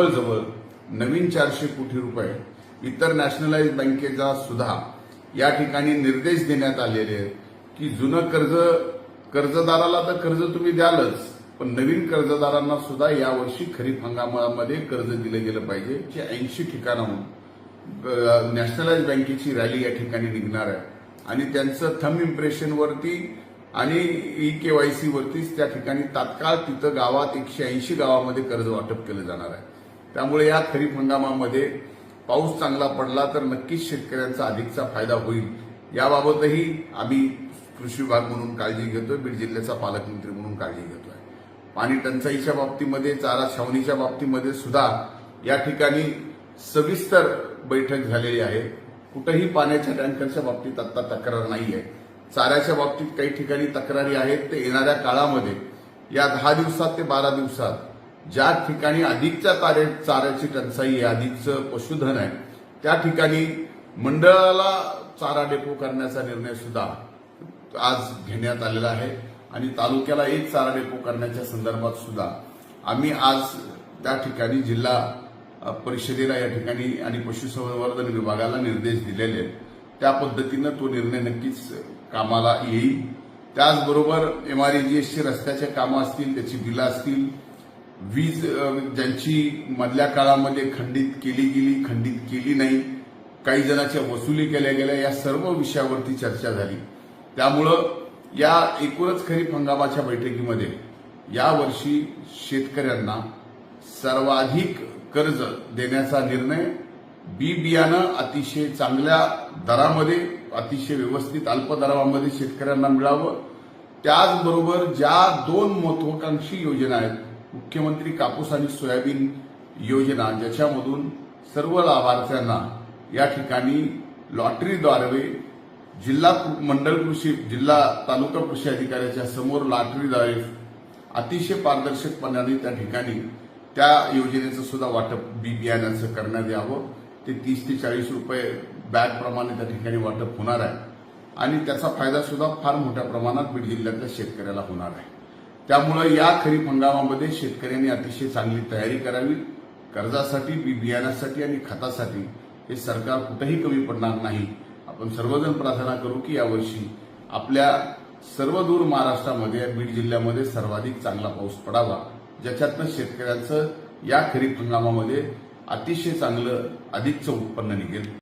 जवळजवळ नवीन चारशे कोटी रुपये इतर नॅशनलाइज बँकेचा सुद्धा या ठिकाणी निर्देश देण्यात आलेले आहेत की जुनं कर्ज कर्जदाराला तर कर्ज तुम्ही द्यालच पण नवीन कर्जदारांना सुद्धा यावर्षी खरीप हंगामामध्ये कर्ज दिलं गेलं पाहिजे ऐंशी ठिकाणाहून नॅशनलाइज बँकेची रॅली या ठिकाणी निघणार आहे. आणि त्यांचं थंब इम्प्रेशनवरती आणि ई केवायसी वरतीच त्या ठिकाणी तात्काळ तिथं गावात एकशे ऐंशी गावामध्ये कर्ज वाटप केलं जाणार आहे. त्यामुळे या खरीप हंगामामध्ये पाऊस चांगला पडला तर नक्कीच शेतकऱ्यांचा अधिकचा फायदा होईल. याबाबतही आम्ही कृषी विभाग म्हणून काळजी घेतोय बीड जिल्ह्याचा पालकमंत्री म्हणून काळजी घेतोय. पाणी टंचाईच्या बाबतीमध्ये चारा छावणीच्या बाबतीमध्ये सुद्धा या ठिकाणी सविस्तर बैठक झालेली आहे. कुठंही पाण्याच्या टँकरच्या बाबतीत आत्ता तक्रार नाही आहे चाऱ्याच्या बाबतीत काही ठिकाणी तक्रारी आहेत ते येणाऱ्या काळामध्ये. या दहा दिवसात ते बारा दिवसात. ज्या ठिकाणी अधिकच्या तारे चाऱ्याची टंचाई आहे अधिकचं पशुधन आहे त्या ठिकाणी मंडळाला चारा डेपो करण्याचा निर्णय सुद्धा आज घेण्यात आलेला आहे आणि तालुक्याला एक चारा डेपो करण्याच्या संदर्भात सुद्धा आम्ही आज त्या ठिकाणी जिल्हा परिषदेला या ठिकाणी आणि पशुसंवर्धन विभागाला निर्देश दिलेले आहेत. त्या पद्धतीनं तो निर्णय नक्कीच कामाला येईल. त्याचबरोबर एमआरईजीएसची रस्त्याचे कामं असतील त्याची बिलं असतील वीज ज्यांची मधल्या काळामध्ये खंडित केली गेली खंडित केली नाही काही जणांच्या वसुली केल्या गेल्या या सर्व विषयावरती चर्चा झाली. त्यामुळं या एकूणच खरीप हंगामाच्या बैठकीमध्ये यावर्षी शेतकऱ्यांना सर्वाधिक कर्ज देण्याचा निर्णय बी बियाणं अतिशय चांगल्या दरामध्ये अतिशय व्यवस्थित अल्प दरामध्ये शेतकऱ्यांना मिळावं. त्याचबरोबर ज्या दोन महत्वाकांक्षी योजना आहेत मुख्यमंत्री कापूस आणि सोयाबीन योजना ज्याच्यामधून सर्व लाभार्थ्यांना या ठिकाणी लॉटरीद्वारे जिल्हा मंडळ कृषी जिल्हा तालुका कृषी अधिकाऱ्याच्या समोर लॉटरीद्वारे अतिशय पारदर्शकपणाने त्या ठिकाणी त्या योजनेचं सुद्धा वाटप बी बियाण्याचं करण्यात यावं. ते तीस ते चाळीस रुपये बॅगप्रमाणे त्या ठिकाणी वाटप होणार आहे. आणि त्याचा फायदा सुद्धा फार मोठ्या प्रमाणात बीड जिल्ह्यातल्या शेतकऱ्याला होणार आहे. त्यामुळे या खरीप हंगामामध्ये शेतकऱ्यांनी अतिशय चांगली तयारी करावी. कर्जासाठी बी बियाण्यासाठी आणि खतासाठी हे सरकार कुठेही कमी पडणार नाही. आपण सर्वजण प्रार्थना करू की यावर्षी आपल्या सर्व दूर महाराष्ट्रामध्ये बीड जिल्ह्यामध्ये सर्वाधिक चांगला पाऊस पडावा. ज्याच्यातनं शेतकऱ्यांचं या खरीप हंगामामध्ये अतिशय चांगलं अधिकचं उत्पन्न निघेल.